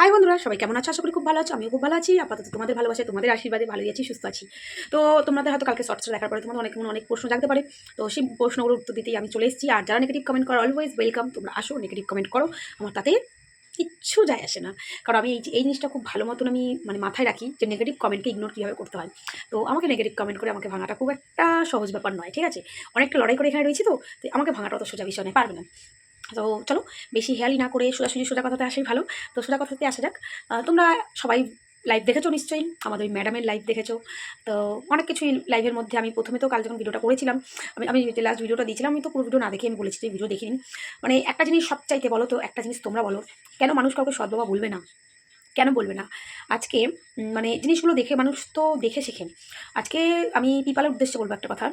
High বন্ধুরা, সবাই কেমন আছো? আশা করি খুব ভালো আছো, আমিও খুব ভালো আছি। আপাতত তোমাদের ভালোবাসে তোমাদের আশীর্বাদে ভালোই আছি, সুস্থ আছি। তো তোমাদের হয়তো কালকে শর্টসটা দেখার পরে তোমাদের অনেক মনে অনেক প্রশ্ন জানতে পারে। তো সেই প্রশ্নগুলোর উত্তর দিতেই আমি চলে এসেছি। আর যারা নেগেটিভ কমেন্ট করো অলওয়েজ ওয়েলকাম তোমরা আসো নেগেটিভ কমেন্ট করো। আমার তাতে কিচ্ছু যায় আসে না। কারণ আমি এই এই জিনিসটা খুব ভালো মতন আমি মানে মাথায় রাখি যে নেগেটিভ কমেন্টকে ইগনোর কীভাবে করতে হয়। তো আমাকে নেগেটিভ কমেন্ট করে আমাকে ভাঙাটা খুব একটা সহজ ব্যাপার নয়, ঠিক আছে? অনেকটা লড়াই করে এখানে রয়েছি তো তো আমাকে ভাঙাটা অত সোজা বিষয় নয়, পারবে না। তো চলো, বেশি হেয়ালি না করে সোজাসুজি সোজা কথাতে আসাই ভালো। তো সোজা কথাতে আসা যাক। তোমরা সবাই লাইভ দেখেছ নিশ্চয়ই, আমাদের ওই ম্যাডামের লাইভ দেখেছ। তো অনেক কিছুই লাইভের মধ্যে আমি প্রথমে তো কাল যখন ভিডিওটা করেছিলাম, আমি আমি যে লাস্ট ভিডিওটা দিয়েছিলাম, আমি তো পুরো ভিডিও না দেখে আমি বলেছি ভিডিও দেখিনি। মানে একটা জিনিস সব চাইতে বলো তো, একটা জিনিস তোমরা বলো, কেন মানুষ কাউকে সদ্বাবা বলবে না? কেন বলবে না? আজকে মানে জিনিসগুলো দেখে, মানুষ তো দেখে শেখে। আজকে আমি পিপালের উদ্দেশ্যে বলব একটা কথা।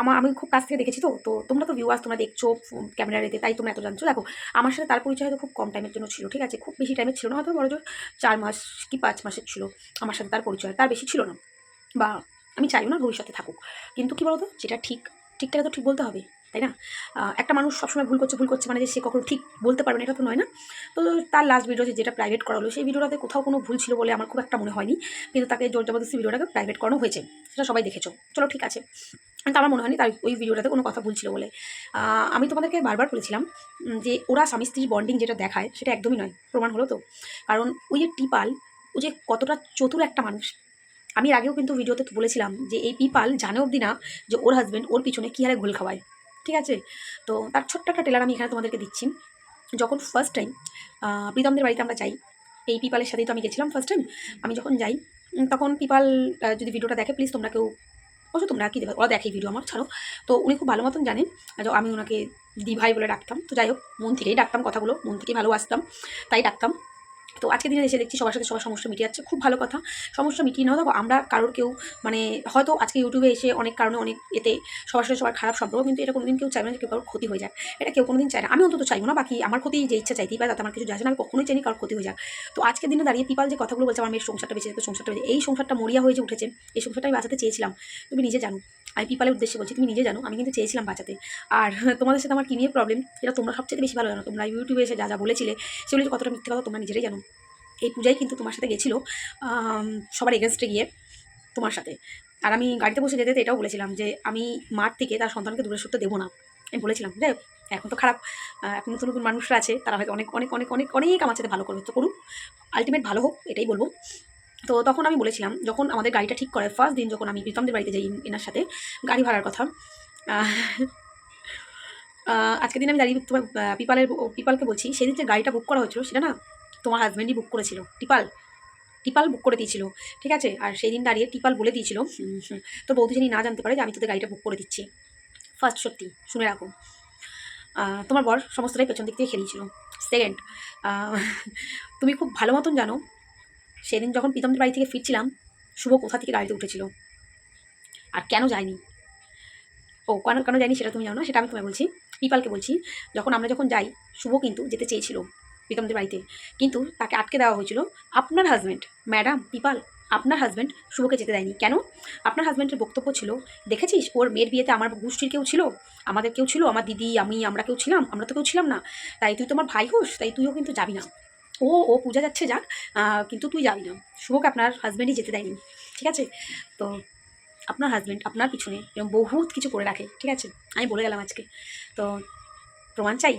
আমার আমি খুব কাছ থেকে দেখেছি তো তো তোমরা তো ভিউয়ার্স তোমরা দেখছ ক্যামেরা রেতে তাই তোমরা এত জানছো। দেখো, আমার সাথে তার পরিচয় হয়তো খুব কম টাইমের জন্য ছিল, ঠিক আছে? খুব বেশি টাইমের ছিল না, হয়তো বড় জোর চার মাস কি পাঁচ মাসের ছিল আমার সাথে তার পরিচয়, তার বেশি ছিল না। বা আমি চাইও না ভবিষ্যতে থাকুক। কিন্তু কি বলতো? যেটা ঠিক ঠিকটাকে তো ঠিক বলতে হবে। তাই না? একটা মানুষ সবসময় ভুল করছে ভুল করছে মানে যে সে কখনো ঠিক বলতে পারবে না, এটা তো নয় না? তো তার লাস্ট ভিডিও যেটা প্রাইভেট করা হলো সেই ভিডিওটাতে কোথাও কোনো ভুল ছিল বলে আমার খুব একটা মনে হয়নি। কিন্তু তাকে জোর জবরদস্তি ভিডিওটাকে প্রাইভেট করানো হয়েছে। সেটা সবাই দেখেছ। চলো ঠিক আছে। কিন্তু আমার মনে হয়নি তার ওই ভিডিওটাতে কোনো কথা ভুল ছিল বলে। আমি তোমাদেরকে বারবার বলেছিলাম যে ওরা স্বামী স্ত্রীর বন্ডিং যেটা দেখায়, সেটা একদমই নয়। প্রমাণ হলো তো? কারণ ওই যে টিপাল, ও যে কতটা চতুর একটা মানুষ। আমি আগেও কিন্তু ভিডিওতে বলেছিলাম যে, এই পিপাল জানে অবধি না যে, ওর হাজব্যান্ড ওর পিছনে কী হারে ঘোল খাওয়ায়। ঠিক আছে? তো তার ছোট্ট একটা টেলার আমি এখানে তোমাদেরকে দিচ্ছি। যখন ফার্স্ট টাইম প্রীতমদের বাড়িতে আমরা যাই, এই পিপালের সাথেই তো আমি গেছিলাম ফার্স্ট টাইম আমি যখন যাই তখন পিপাল যদি ভিডিওটা দেখে প্লিজ তোমরা কেউ, অবশ্য তোমরা কি দেবে ওরা দেখে ভিডিও আমার, ছাড়ো। তো উনি খুব ভালো মতন জানেন আমি ওনাকে দি ভাই বলে ডাকতাম। তো যাই হোক, মন থেকেই ডাকতাম কথাগুলো, মন থেকেই ভালোবাসতাম, তাই ডাকতাম। তো আজকের দিনে এসে দেখছি সবার সাথে সবার সমস্যা মিটিয়ে যাচ্ছে। খুব ভালো কথা। সমস্যা মিটিয়ে নাও। দেখো, আমরা কারোর কেউ মানে হয়তো আজকে ইউটিউবে এসে অনেক কারণে অনেক এতে সবার সাথে সবার খারাপ সম্পর্ক, কিন্তু এটা কোনোদিন কেউ চাইবে না কেউ কারোর ক্ষতি হয়ে যায় এটা কেউ কোনোদিন চায় না। আমি অন্তত চাইব না। বাকি আমার ক্ষতি যে ইচ্ছা চাইতেই পারে তাতে আমার কিছু যায় না। আমি কখনোই চাইনি কারোর ক্ষতি হয়ে যাক। তো আজকের দিনে দাঁড়িয়ে পিপাল যে কথাগুলো বলছে, আমার মেয়ের সংসারটা বেঁচে যেত সংসারটা বেঁচে এই সংসারটা মরিয়া হয়ে যে উঠেছে, এই সংসারটা আমি বাঁচাতে চেয়েছিলাম। তুমি নিজে জানো। আমি পিপালের উদ্দেশ্যে বলছি, তুমি নিজে জানো, আমি কিন্তু চেয়েছিলাম বাঁচাতে। আর তোমাদের সাথে আমার কী নিয়ে প্রবলেম এটা তোমরা সবচেয়ে বেশি ভালো জানো। তোমরা ইউটিউবে এসে যা যা বলেছিলে, সেগুলো কতটা মিথ্যে কথা তোমরা নিজেরাই জানো। এই পূজায় কিন্তু তোমার সাথে গেছিল সবার এগেনস্টে গিয়ে তোমার সাথে। আর আমি গাড়িতে বসে যেতে এটাও বলেছিলাম যে, আমি মাঠ থেকে তার সন্তানকে দূরে সরতে দেবো না। আমি বলেছিলাম, যাই এখন তো খারাপ। এখন নতুন নতুন মানুষরা আছে, তারা হয়তো অনেক অনেক অনেক অনেক অনেক আমার সাথে ভালো করবে। তো করুক আলটিমেট ভালো হোক, এটাই বলব। তো তখন আমি বলেছিলাম, যখন আমাদের গাড়িটা ঠিক করে ফার্স্ট দিন যখন আমি প্রীতমদের বাড়িতে যাই এনার সাথে, গাড়ি ভাড়ার কথা। আজকের দিন আমি দাঁড়িয়ে তোমার পিপালের পিপালকে বলছি, সেদিন যে গাড়িটা বুক করা হয়েছিল সেটা না তোমার হাজব্যান্ডই বুক করেছিল, টিপাল। টিপাল বুক করে দিয়েছিল, ঠিক আছে? আর সেই দিন দাঁড়িয়ে টিপাল বলে দিয়েছিল তোর বৌদি জানি না জানতে পারে যে আমি তোদের গাড়িটা বুক করে দিচ্ছি। ফার্স্ট সত্যি, শুনে রাখো। তোমার বর সমস্তটাই পেছন দিক থেকে খেলিয়েছিল। সেকেন্ড তুমি খুব ভালো মতন জানো সেদিন যখন প্রীতমদের বাড়ি থেকে ফিরছিলাম, শুভ কোথা থেকে গাড়িতে উঠেছিল? আর কেন যায়নি? ও, কেন কেন যায়নি সেটা তুমি জানো না? সেটা আমি তোমায় বলছি, পিপালকে বলছি, যখন আমরা যখন যাই, শুভ কিন্তু যেতে চেয়েছিল প্রীতমদের বাড়িতে। কিন্তু তাকে আটকে দেওয়া হয়েছিল আপনার হাজব্যান্ড ম্যাডাম পিপাল, আপনার হাজব্যান্ড শুভকে যেতে দেয়নি। কেন? আপনার হাজব্যান্ডের বক্তব্য ছিল, দেখেছিস, ওর মেয়ের বিয়েতে আমার গোষ্ঠীর কেউ ছিল? আমাদের কেউ ছিল? আমার দিদি, আমি, আমরা কেউ ছিলাম? আমরা তো কেউ ছিলাম না। তাই তুই তোমার ভাই হোস, তাই তুইও কিন্তু যাবি না। ও ও পূজা যাচ্ছে যাক কিন্তু তুই যাবি না। শুভকে আপনার হাজব্যান্ডই যেতে দেয়নি, ঠিক আছে? তো আপনার হাজব্যান্ড আপনার পিছনে এরকম বহুত কিছু করে রাখে, ঠিক আছে? আমি বলে গেলাম আজকে। তো প্রমাণ চাই?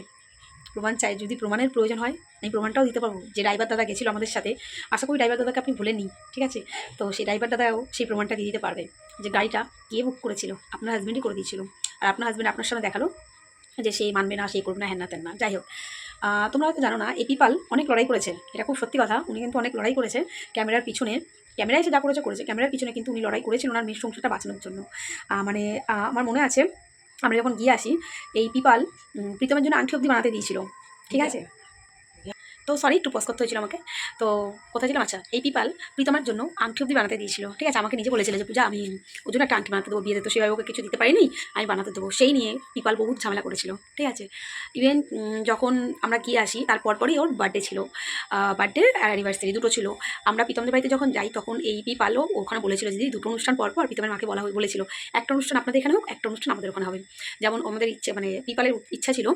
প্রমাণ চাই, যদি প্রমাণের প্রয়োজন হয়, আমি প্রমাণটাও দিতে পারব। যে ড্রাইভার দাদা গেছিল আমাদের সাথে, আশা করি ড্রাইভার দাদাকে আপনি ভুলেননি, ঠিক আছে? তো সেই ড্রাইভার দাদাও সেই প্রমাণটা দিয়ে দিতে পারবে, যে গাড়িটা কে বুক করেছিল, আপনার হাজব্যান্ডই করে দিয়েছিল। আর আপনার হাজব্যান্ড আপনার সামনে দেখাল, যে সে মানবে না, সে করবে না হ্যান না, তেন না, যাই হোক। তোমরা হয়তো জানো না এই পিপাল অনেক লড়াই করেছে। এটা খুব সত্যি কথা উনি কিন্তু অনেক লড়াই করেছে ক্যামেরার পিছনে। ক্যামেরায় এসে যা করেছে করেছে। ক্যামেরার পিছনে কিন্তু উনি লড়াই করেছেন ওনার মেয়ের সংসারটা বাঁচানোর জন্য। মানে আমার মনে আছে আমরা যখন গিয়ে আসি এই পিপাল প্রীতমের জন্য আংটি অব্দি বানাতে দিয়েছিল। ঠিক আছে? তো সরি একটু পজ করতে হয়েছিল আমাকে। তো কোথায় ছিলাম? আচ্ছা এই পিপাল প্রীতমার জন্য আংটি অব্দি বানাতে দিয়েছিল। ঠিক আছে, আমাকে নিজে বলেছিল যে, পূজা, আমি ওর জন্য একটা আংটি বানাতে দেবো বিয়েতে। তো সেভাবে ওকে কিছু দিতে পারিনি, আমি বানাতে দেবো। সেই নিয়ে পিপাল বহুত ঝামেলা করেছিল। ঠিক আছে ইভেন যখন আমরা গিয়ে আসি তারপর পরই ওর বার্থডে ছিল। বার্থডে আর অ্যানিভার্সারি দুটো ছিল। আমরা প্রীতমদের বাড়িতে যখন যাই, তখন এই পিপালও ওখানে বলেছিল যে দুটো অনুষ্ঠান পর পর প্রীতমের মাকে বলা বলেছিল। একটা অনুষ্ঠান আপনাদের এখানে হোক, একটা অনুষ্ঠান আমাদের ওখানে হবে। যেমন আমাদের ইচ্ছে মানে পিপালের ইচ্ছা ছিল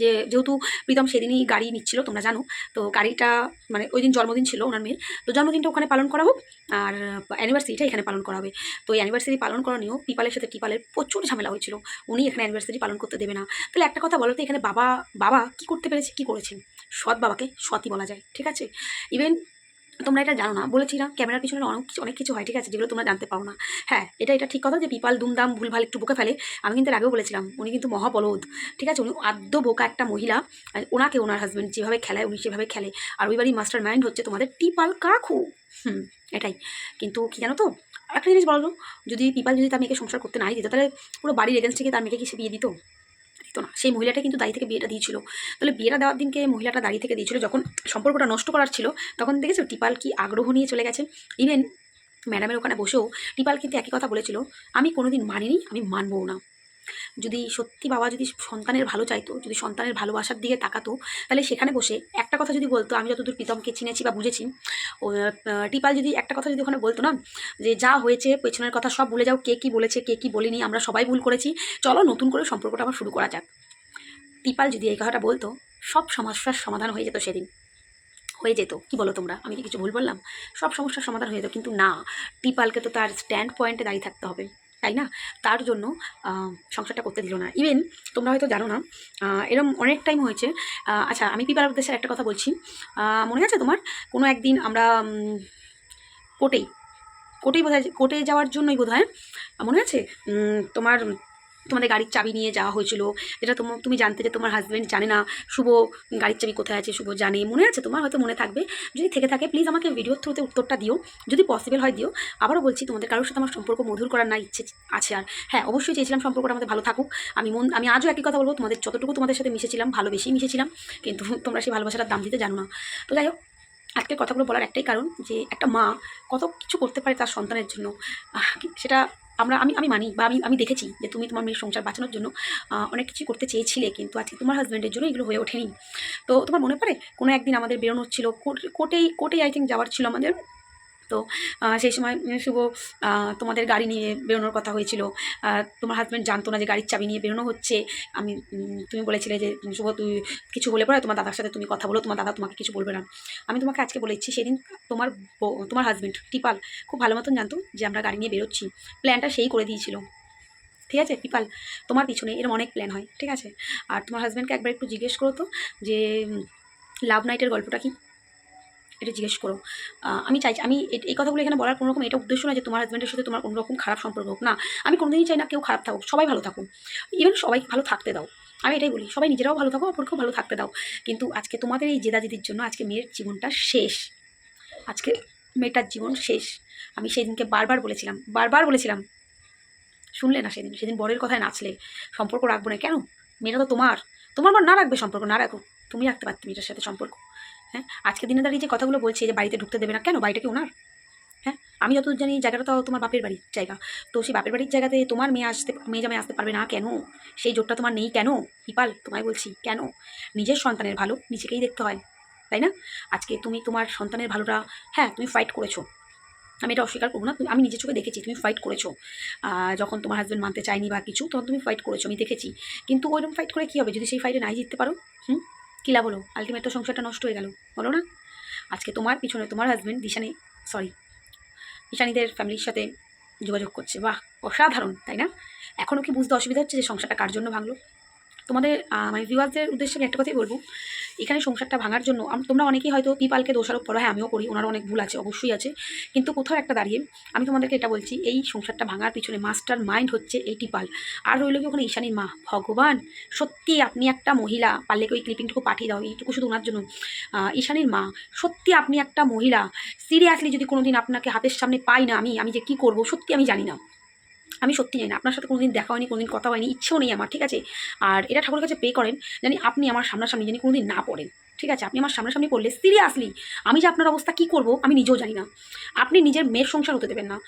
যে যেহেতু প্রীতম সেদিনই গাড়ি নিচ্ছিল, তোমরা জানো। তো গাড়িটা মানে ওই দিন জন্মদিন ছিল ওনার মেয়ের। তো জন্মদিনটা ওখানে পালন করা হোক আর অ্যানিভার্সারিটা এখানে পালন করা হবে। তো এই অ্যানিভার্সারি পালন করা নিয়েও পিপালের সাথে টিপালের প্রচুর ঝামেলা হয়েছিল। উনি এখানে অ্যানিভার্সারি পালন করতে দেবে না। তাহলে একটা কথা বলো তো এখানে বাবা বাবা কি করতে পেরেছে, কি করেছেন? সৎ বাবাকে সৎই বলা যায়, ঠিক আছে? ইভেন তোমরা এটা জানো না। বলেছি না, ক্যামেরার পিছনে অনেক কিছু অনেক কিছু হয়, ঠিক আছে? যেগুলো তোমরা জানতে পাও না। হ্যাঁ এটা এটা ঠিক কথা যে পিপাল দুমদাম ভুলভাল একটু বোকা ফেলে। আমি কিন্তু আগেও বলেছিলাম, উনি কিন্তু মহাবলদ। ঠিক আছে? উনি আদ্য বোকা একটা মহিলা। ওনাকে ওনার হাজব্যান্ড যেভাবে খেলায়, উনি সেভাবে খেলে। আর ওই বাড়ি মাস্টার মাইন্ড হচ্ছে তোমাদের টিপাল কাকু। হুম, এটাই। কিন্তু কি জানো তো? একটা জিনিস বলো যদি পিপাল যদি তার মেয়েকে সংসার করতে নাই দিত, তাহলে পুরো বাড়ির এগেন্স থেকে তার মেয়েকে কি সে বিয়ে দিত? দিত না। সেই মহিলাটা কিন্তু দাঁড়িয়ে থেকে বিয়েটা দিয়েছিল। তাহলে বিয়েটা দেওয়ার দিনকে মহিলাটা দাঁড়িয়ে থেকে দিয়েছিল, যখন সম্পর্কটা নষ্ট করার ছিল, তখন দেখেছ টিপাল কি আগ্রহ নিয়ে চলে গেছে। ইভেন ম্যাডামের ওখানে বসেও টিপাল কিন্তু একই কথা বলেছিল, আমি কোনোদিন মানিনি, আমি মানবও না। যদি সত্যি বাবা যদি সন্তানের ভালো চাইতো, যদি সন্তানের ভালোবাসার দিকে তাকাতো, তাহলে সেখানে বসে একটা কথা যদি বলতো, আমি যতদূর প্রীতমকে চিনেছি বা বুঝেছি টিপাল যদি একটা কথা যদি ওখানে বলতো না, যে যা হয়েছে, পেছনের কথা সব ভুলে যাও, কে কী বলেছে, কে কী বলেনি, আমরা সবাই ভুল করেছি, চলো নতুন করে সম্পর্কটা আবার শুরু করা যাক। টিপাল যদি এই কথাটা বলতো, সব সমস্যার সমাধান হয়ে যেত সেদিন। হয়ে যেত, কি বলো তোমরা? আমি কি কিছু ভুল বললাম? সব সমস্যার সমাধান হয়ে যেত, কিন্তু না। টিপালকে তো তার স্ট্যান্ড পয়েন্টে দাঁড়িয়ে থাকতে হবে। তাই না? তার জন্য সংসারটা করতে দিল না। ইভেন তোমরা হয়তো জানো না এরম অনেক টাইম হয়েছে। আচ্ছা আমি পিপার উদ্দেশ্যে একটা কথা বলছি। মনে আছে তোমার? কোনো একদিন আমরা কোটেই কোটেই বোধ কোর্টে যাওয়ার জন্যই বোধ হয় মনে আছে? তোমার তোমাদের গাড়ির চাবি নিয়ে যাওয়া হয়েছিল। যেটা তোমার তুমি জানতে যে তোমার হাজব্যান্ড জানে না শুভ গাড়ির চাবি কোথায় আছে, শুভ জানে। মনে আছে তোমার? হয়তো মনে থাকবে। যদি থেকে থাকে প্লিজ আমাকে ভিডিওর থ্রুতে উত্তরটা দিও। যদি পসিবল হয় দিও। আবারও বলছি, তোমাদের কারোর সাথে আমার সম্পর্ক মধুর করার না ইচ্ছে আছে আর। হ্যাঁ অবশ্যই চেয়েছিলাম সম্পর্কটা আমাদের ভালো থাকুক। আমি মন, আমি আজও একই কথা বলব, তোমাদের যতটুকু তোমাদের সাথে মিশেছিলাম, ভালোবেসেই মিশেছিলাম। কিন্তু তোমরা সেই ভালোবাসাটার দাম দিতে জানো না। তো যাই হোক আজকের কথাগুলো বলার একটাই কারণ যে একটা মা কত কিছু করতে পারে তার সন্তানের জন্য। সেটা আমরা, আমি আমি মানি বা আমি আমি দেখেছি যে তুমি তোমার মেয়ের সংসার বাঁচানোর জন্য অনেক কিছু করতে চেয়েছিলে কিন্তু আজকে তোমার হাজব্যান্ডের জন্য এগুলো হয়ে ওঠেনি। তো তোমার মনে পড়ে? কোনো একদিন আমাদের বেরোনোর ছিল কোর্ট- কোর্টেই কোর্টেই আই থিঙ্ক যাওয়ার ছিল আমাদের। তো সেই সময় শুভ তোমাদের গাড়ি নিয়ে বেরোনোর কথা হয়েছিল। তোমার হাজব্যান্ড জানতো না যে গাড়ির চাবি নিয়ে বেরোনো হচ্ছে। আমি তুমি বলেছিলে যে শুভ, তুই কিছু বলে পড়ে, তোমার দাদার সাথে তুমি কথা বলো, তোমার দাদা তোমাকে কিছু বলবে না। আমি তোমাকে আজকে বলেছি সেদিন তোমার তোমার হাজব্যান্ড টিপাল, খুব ভালো মতন জানতো যে আমরা গাড়ি নিয়ে বেরোচ্ছি। প্ল্যানটা সেই করে দিয়েছিল। ঠিক আছে পিপাল তোমার পিছনে এরকম অনেক প্ল্যান হয়, ঠিক আছে? আর তোমার হাজব্যান্ডকে একবার একটু জিজ্ঞেস করো তো যে লাভ নাইটের গল্পটা কি? এটা জিজ্ঞেস করো। আমি চাইছি, আমি এই কথাগুলো এখানে বলার কোনো রকম এটা উদ্দেশ্য না যে তোমার হাজব্যান্ডের সাথে তোমার কোনো রকম খারাপ সম্পর্ক হোক। না, আমি কোনোদিনই চাই না কেউ খারাপ থাকুক, সবাই ভালো থাকুক। ইভেন সবাই ভালো থাকতে দাও। আমি এটাই বলি, সবাই নিজেরাও ভালো থাকো অপরকেও ভালো থাকতে দাও। কিন্তু আজকে তোমাদের এই জেদাজেদির জন্য আজকে মেয়ের জীবনটা শেষ। আজকে মেয়েটার জীবন শেষ। আমি সেদিনকে বারবার বলেছিলাম বারবার বলেছিলাম। শুনলে না সেদিন? সেদিন বরের কথায় নাচলে, সম্পর্ক রাখব না। কেন? মেয়েটা তো তোমার। তোমার না রাখবে সম্পর্ক? না রাখো। তুমি রাখতে পারতে মেয়েটার সাথে সম্পর্ক। হ্যাঁ আজকে দিনে দাঁড়িয়ে যে কথাগুলো বলছে যে বাড়িতে ঢুকতে দেবে না, কেন? বাড়িটা কি ওনার? হ্যাঁ? আমি যতদূর জানি জায়গাটা তো তোমার বাপের বাড়ির জায়গা। তো সেই বাপের বাড়ির জায়গাতে তোমার মেয়ে আসতে, মেয়ে জামাই আসতে পারবে না, কেন? সেই জোরটা তোমার নেই কেন? হিপাল, তোমায় বলছি, কেন? নিজের সন্তানের ভালো নিজেকেই দেখতে হয়, তাই না? আজকে তুমি তোমার সন্তানের ভালোটা হ্যাঁ তুমি ফাইট করেছ। আমি এটা অস্বীকার করব না আমি নিজের চোখে দেখেছি, তুমি ফাইট করেছ। যখন তোমার হাজব্যান্ড মানতে চায়নি বা কিছু, তখন তুমি ফাইট করেছ, আমি দেখেছি। কিন্তু ওইরকম ফাইট করে কী হবে? যদি সেই ফাইটে নাই জিততে পারো, হুম? কী লাভ হলো? আলটিমেট তো সংসারটা নষ্ট হয়ে গেল, বলো না? আজকে তোমার, পিছনে তোমার হাজব্যান্ড দিশানি সরি দিশানিদের ফ্যামিলির সাথে যোগাযোগ করছে। বাহ, অসাধারণ, তাই না? এখনও কি বুঝতে অসুবিধা হচ্ছে যে সংসারটা কার জন্য ভাঙলো? তোমাদের মানে ভিউয়ার্সদের উদ্দেশ্যে আমি একটা কথাই বলব। এখানে সংসারটা ভাঙার জন্য তোমরা অনেকেই হয়তো পিপালকে দোষারোপ করো। হ্যাঁ আমিও করি, ওনারও অনেক ভুল আছে, অবশ্যই আছে। কিন্তু কোথাও একটা দাঁড়িয়ে আমি তোমাদেরকে এটা বলছি, এই সংসারটা ভাঙার পিছনে মাস্টার মাইন্ড হচ্ছে এই টিপাল। আর রইল কি ওখানে ঈশানীর মা। ভগবান, সত্যি আপনি একটা মহিলা, পারলে ওই ক্লিপিংটুকু পাঠিয়ে দাও, এইটুকু শুধু ওনার জন্য? ঈশানীর মা, সত্যি আপনি একটা মহিলা। সিরিয়াসলি যদি কোনোদিন আপনাকে হাতের সামনে পাই না আমি আমি যে কী করব, সত্যি আমি জানি না। আমি সত্যি জানি না, আপনার সাথে কোনোদিন দেখা হয়নি, কোনোদিন কথা হয়নি, ইচ্ছেও নেই আমার, ঠিক আছে? আর এটা ঠাকুরের কাছে পে করেন, জানি আপনি আমার সামনাসামনি জানি কোনোদিন না পড়েন, ঠিক আছে? আপনি আমার সামনাসামনি পড়লে সিরিয়াসলি আমি যে আপনার অবস্থা কী করব আমি নিজেও জানি না। আপনি নিজের মেয়ের সংসার হতে দেবেন না।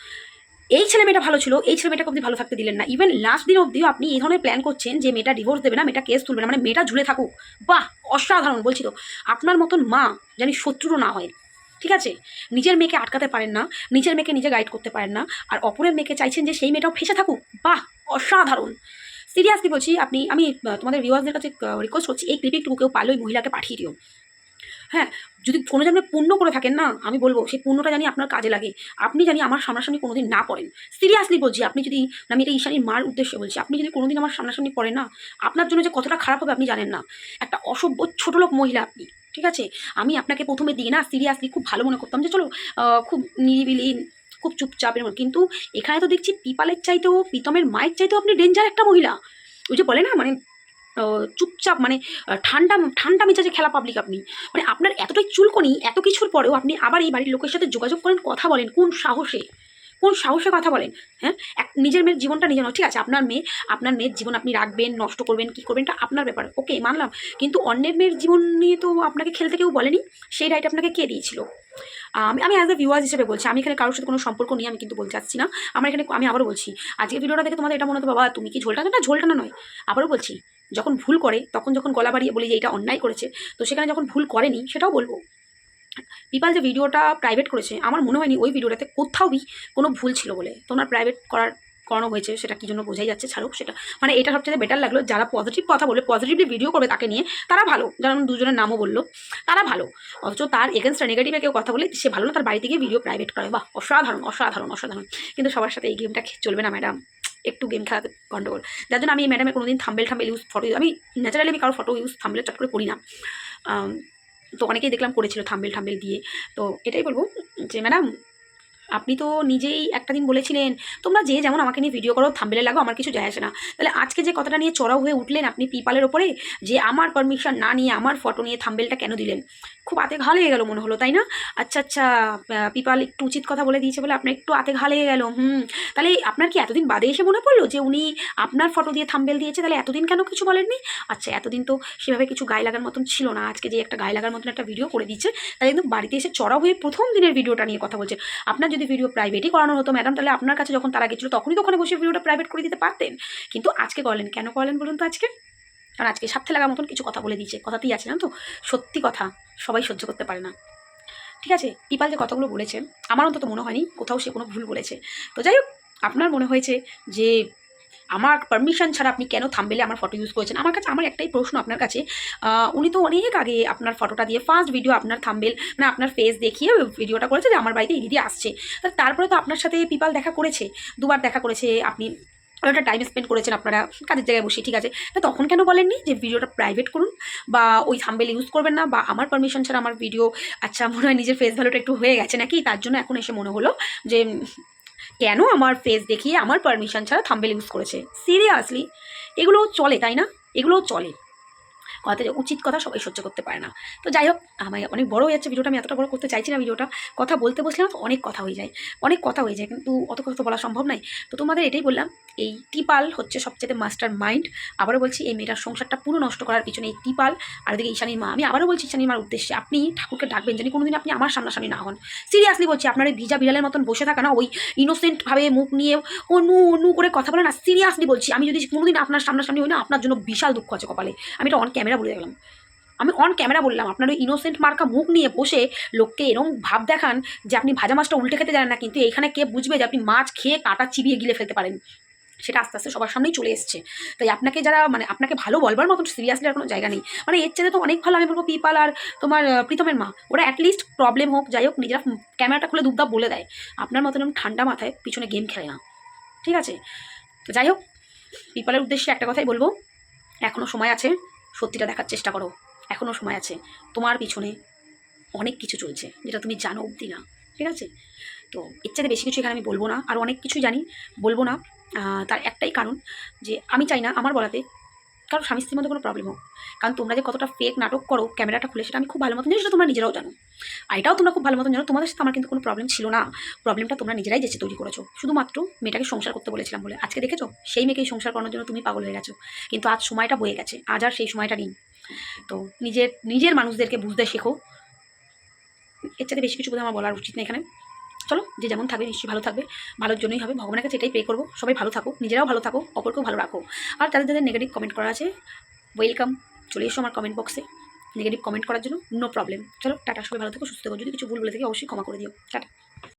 এই ছেলে মেয়েটা ভালো ছিল, এই ছেলে মেয়েটাকে অবধি ভালো থাকতে দিলেন না। ইভেন লাস্ট দিন অবধিও আপনি এই ধরনের প্ল্যান করছেন যে মেয়েটা ডিভোর্স দেবে না, মেয়েটা কেস তুলবে না মানে মেয়েটা ঝুলে থাকুক। বাহ, অসাধারণ বলছি তো। আপনার মতন মা জানি শত্রুরও না হয়। ঠিক আছে? নিজের মেয়েকে আটকাতে পারেন না, নিজের মেয়েকে নিজে গাইড করতে পারেন না, আর অপরের মেয়েকে চাইছেন যে সেই মেয়েটাও ফেসে থাকুক। বাহ! অসাধারণ! সিরিয়াসলি বলছি, আপনি, আমি তোমাদের ভিউয়ার্সদের কাছে রিকোয়েস্ট করছি, এই ক্লিপে একটু কেউ পারলে ওই মহিলাকে পাঠিয়ে দিও। হ্যাঁ যদি কোনো জন্মে পূর্ণ করে থাকেন না, আমি বলব, সেই পূর্ণটা জানি আপনার কাজে লাগে। আপনি জানি আমার সামনাসামনি কোনোদিন না পড়েন। সিরিয়াসলি বলছি, আপনি যদি, আমি এটা ঈশানীর মার উদ্দেশ্যে বলছি, আপনি যদি কোনোদিন আমার সামনাসামনি পড়েন না, আপনার জন্য যে কতটা খারাপ হবে আপনি জানেন না। একটা অসভ্য ছোট লোক মহিলা আপনি। ঠিক আছে? আমি আপনাকে প্রথমে দিই না সিরিয়াসলি খুব ভালো মনে করতাম যে চলো খুব নিরিবিলি, খুব চুপচাপের মতো। কিন্তু এখানে তো দেখছি পিপালের চাইতেও, প্রীতমের মায়ের চাইতেও আপনি ডেঞ্জার একটা মহিলা। ওই যে বলে না মানে চুপচাপ মানে ঠান্ডা ঠান্ডা মেজাজে খেলা পাবলিক আপনি। মানে আপনার এতটাই চুলকনি, এত কিছুর পরেও আপনি আবার এই বাড়ির লোকের সাথে যোগাযোগ করেন, কথা বলেন, কোন সাহসে? কোন সাহসে কথা বলেন হ্যাঁ? এক, নিজের মেয়ের জীবনটা নয়, ঠিক আছে? আপনার মেয়ে, আপনার মেয়ের জীবন আপনি রাখবেন, নষ্ট করবেন, কী করবেন, এটা আপনার ব্যাপার, ওকে, মানলাম। কিন্তু অন্যের মেয়ের জীবন নিয়ে তো আপনাকে খেলতে কেউ বলেনি? সেই রাইট আপনাকে কে দিয়েছিল? আমি আমি অ্যাজ এ ভিউয়ার্স হিসেবে বলছি, আমি এখানে কারোর সাথে কোনো সম্পর্ক নিয়ে আমি কিন্তু বলতে চাচ্ছি না। আমার এখানে আমি আবারও বলছি আজকে ভিডিওটা দেখে তোমাদের এটা মনে হতো, বাবা, তুমি কি ঝোলটা না ঝোলটা না নয়? আবারও বলছি, যখন ভুল করে, তখন যখন গলা বাড়িয়ে বলি যে এটা অন্যায় করেছে, তো সেখানে যখন ভুল করেনি, সেটাও বলব। পিপাল যে ভিডিওটা প্রাইভেট করেছে, আমার মনে হয়নি ওই ভিডিওটাতে কোথাও কোনো ভুল ছিল বলে। তোমার প্রাইভেট করার করানো হয়েছে, সেটা কী জন্য বোঝাই যাচ্ছে, ছাড়ুক সেটা। মানে এটা সবচেয়ে বেটার লাগল, যারা পজিটিভ কথা বলে পজিটিভলি ভিডিও করবে তাকে নিয়ে, তারা ভালো। যেমন দুজনের নামও বলল, তারা ভালো। অথচ তার এগেনস্টে নেগেটিভে কেউ কথা বলে, সে ভালো না, তার বাড়ি থেকে ভিডিও প্রাইভেট করে। বাহ, অসাধারণ অসাধারণ অসাধারণ। কিন্তু সবার সাথে এই গেমটা চলবে না ম্যাডাম একটু গেম খেলাতে গন্ডগোল। যার জন্য আমি ম্যাডামের কোনোদিন থাম্বেল থাম্বেল ইউজ ফটো আমি ন্যাচারালি আমি কারও ফটো ইউজ থাম্বেল চট করে করি না। তো অনেকেই দেখলাম করেছিল থাম্বেল থাম্বেল দিয়ে। তো এটাই বলব যে ম্যাডাম আপনি তো নিজেই একটা দিন বলেছিলেন, তোমরা যে যেমন আমাকে নিয়ে ভিডিও করো, থাম্বেলে লাগো, আমার কিছু যায় আসে না। তাহলে আজকে যে কথাটা নিয়ে চড়াও হয়ে উঠলেন আপনি পিপালের ওপরে, যে আমার পারমিশন না নিয়ে আমার ফটো নিয়ে থাম্বেলটা কেন দিলেন? খুব আতে ঘা লেগে গেল মনে হলো, তাই না? আচ্ছা আচ্ছা পিপাল একটু উচিত কথা বলে দিয়েছে বলে আপনার একটু আতে ঘা লেগে গেল, হুম। তাহলে আপনার কি এতদিন বাদে এসে মনে পড়ল যে উনি আপনার ফটো দিয়ে থাম্বেল দিয়েছে? তাহলে এতদিন কেন কিছু বলেননি? আচ্ছা এতদিন তো সেভাবে কিছু গায়ে লাগার মতন ছিল না, আজকে যে একটা গায়ে লাগার মতন একটা ভিডিও করে দিচ্ছে তাহলে কিন্তু বাড়িতে এসে চড়া হয়ে প্রথম দিনের ভিডিওটা নিয়ে কথা বলছে। আপনার যদি ভিডিও প্রাইভেটই করানো হতো ম্যাডাম তাহলে আপনার কাছে যখন তারা গেছিল, তখনই দোকানে বসে ভিডিওটা প্রাইভেট করে দিতে পারতেন। কিন্তু আজকে করলেন কেন করলেন বলুন তো আজকে? কারণ আজকে সাথে লাগার মতন কিছু কথা বলে দিয়েছে, কথাতেই আছে না তো? সত্যি কথা, সবাই সহ্য করতে পারে না। ঠিক আছে? পিপাল যে কথাগুলো বলেছে, আমার অন্তত মনে হয়নি, কোথাও সে কোনো ভুল বলেছে। তো যাই হোক, আপনার মনে হয়েছে যে আমার পারমিশন ছাড়া আপনি কেন থাম্বেলে আমার ফটো ইউজ করেছেন? আমার কাছে, আমার একটাই প্রশ্ন আপনার কাছে। উনি তো অনেক আগে আপনার ফটোটা দিয়ে ফার্স্ট ভিডিও আপনার থাম্বেল মানে আপনার ফেস দেখিয়ে ভিডিওটা করেছে যে আমার বাড়িতে এই দিদি আসছে। তারপরে তো আপনার সাথে পিপাল দেখা করেছে, দুবার দেখা করেছে, আপনি অনেকটা টাইম স্পেন্ড করেছেন আপনারা, কাজের জায়গায় বসে, ঠিক আছে? তা তখন কেন বলেননি যে ভিডিওটা প্রাইভেট করুন? বা ওই থাম্বেল ইউজ করবেন না, বা আমার পারমিশন ছাড়া আমার ভিডিও আচ্ছা মনে হয় নিজের ফেস ভ্যালুটা একটু হয়ে গেছে নাকি? তার জন্য এখন এসে মনে হলো যে কেন আমার ফেস দেখিয়ে আমার পারমিশন ছাড়া থাম্বেল ইউজ করেছে? সিরিয়াসলি এগুলো চলে, তাই না? এগুলোও চলে। কথা উচিত কথা সবাই সহ্য করতে পারে না। তো যাই হোক আমার অনেক বড় হয়ে যাচ্ছে ভিডিওটা, আমি এতটা বড় করতে চাইছি না ভিডিওটা। কথা বলতে বসলে তো অনেক কথা হয়ে যায়, অনেক কথা হয়ে যায়, কিন্তু অত কথা বলা সম্ভব নয়। তো তোমাদের এটাই বললাম, এই টিপাল হচ্ছে সবচেয়ে মাস্টার মাইন্ড আবারও বলছি, এই মেয়েটার সংসারটা পুরো নষ্ট করার পিছনে এই টিপাল আর ওদিকে ঈশানীর মা। আমি আবারও বলছি ঈশানীর মার উদ্দেশ্যে, আপনি ঠাকুরকে ডাকবেন জানি কোনোদিন আপনি আমার সামনাসামনি না হন। সিরিয়াসলি বলছি, আপনার এই ভিজা বিড়ালের মতন বসে থাকা না, ওই ইনোসেন্টভাবে মুখ নিয়ে অনু অনু করে কথা বলে না। সিরিয়াসলি বলছি, আমি যদি কোনোদিন আপনার সামনাসামনি হই না, আপনার জন্য বিশাল দুঃখ আছে কপালে। আমি এটা অন ক্যামেরা বলে গেলাম। আমি অন ক্যামেরা বললাম, আপনার ওই ইনোসেন্ট মার্কা মুখ নিয়ে বসে লোককে এরকম ভাব দেখান যে আপনি ভাজা মাছটা উল্টে খেতে জানেন না, কিন্তু এখানে কে বুঝবে যে আপনি মাছ খেয়ে কাঁটা চিবিয়ে গিলে ফেলতে পারেন? সেটা আস্তে আস্তে সবার সামনেই চলে এসছে। তাই আপনাকে যারা মানে আপনাকে ভালো বলবার মতন সিরিয়াসলি আর কোনো জায়গা নেই। মানে এর চেয়ে তো অনেক ভালো, আমি বলব পিপাল আর তোমার প্রীতমের মা। ওরা অ্যাটলিস্ট প্রবলেম হোক, যাই হোক, নিজেরা ক্যামেরাটা খুলে দুবদাব বলে দেয়। আপনার মতন এরকম ঠান্ডা মাথায় পিছনে গেম খেলে না। ঠিক আছে? তো যাই হোক, পিপালের উদ্দেশ্যে একটা কথাই বলব। এখনও সময় আছে। সত্যিটা দেখার চেষ্টা করো। এখনও সময় আছে। তোমার পিছনে অনেক কিছু চলছে, যেটা তুমি জানো অবধি না, ঠিক আছে? তো এর চাইতে বেশি কিছু এখানে আমি বলব না। আর অনেক কিছুই জানি, বলব না। তার একটাই কারণ যে আমি চাই না আমার বলাতে কারণ স্বামী স্ত্রীর মধ্যে কোনো প্রবলেম হোক। কারণ তোমরা যে কতটা ফেক নাটক করো, ক্যামেরাটা খুলে সেটা আমি খুব ভালো মতন জানি, সেটা তোমরা নিজেরাও জানো। আর এটাও তোমরা খুব ভালো মতন জানো, তোমাদের সাথে আমার কিন্তু কোনো প্রবলেম ছিল না। প্রবলেমটা তোমরা নিজেরাই যেচে তৈরি করেছ। শুধুমাত্র মেয়েটাকে সংসার করতে বলেছিলাম বলে। আজকে দেখেছ? সেই মেয়েকেই সংসার করানোর জন্য তুমি পাগল হয়ে গেছো। কিন্তু আজ সময়টা বয়ে গেছে। আজ আর সেই সময়টা নেই। তো নিজের নিজের মানুষদেরকে বুঝতে শেখো। এর চাইতে বেশি কিছু বোধহয় আমার বলার উচিত না এখানে। চলো, যে যেমন থাকবে নিশ্চয়ই ভালো থাকবে। ভালোর জন্যই হবে। ভগবানের কাছে এটাই প্রে করব। সবাই ভালো থাকো নিজেরাও ভালো থাকো অপরকেও ভালো রাখো। আর তাদের যাদের নেগেটিভ কমেন্ট করা আছে ওয়েলকাম চলে এসো আমার কমেন্ট বক্সে নেগেটিভ কমেন্ট করার জন্য নো প্রবলেম চলো, টাটা, সবাই ভালো থাকো, সুস্থ থাকো। যদি কিছু ভুল বলে থাকে, অবশ্যই ক্ষমা করে দিও। টাটা।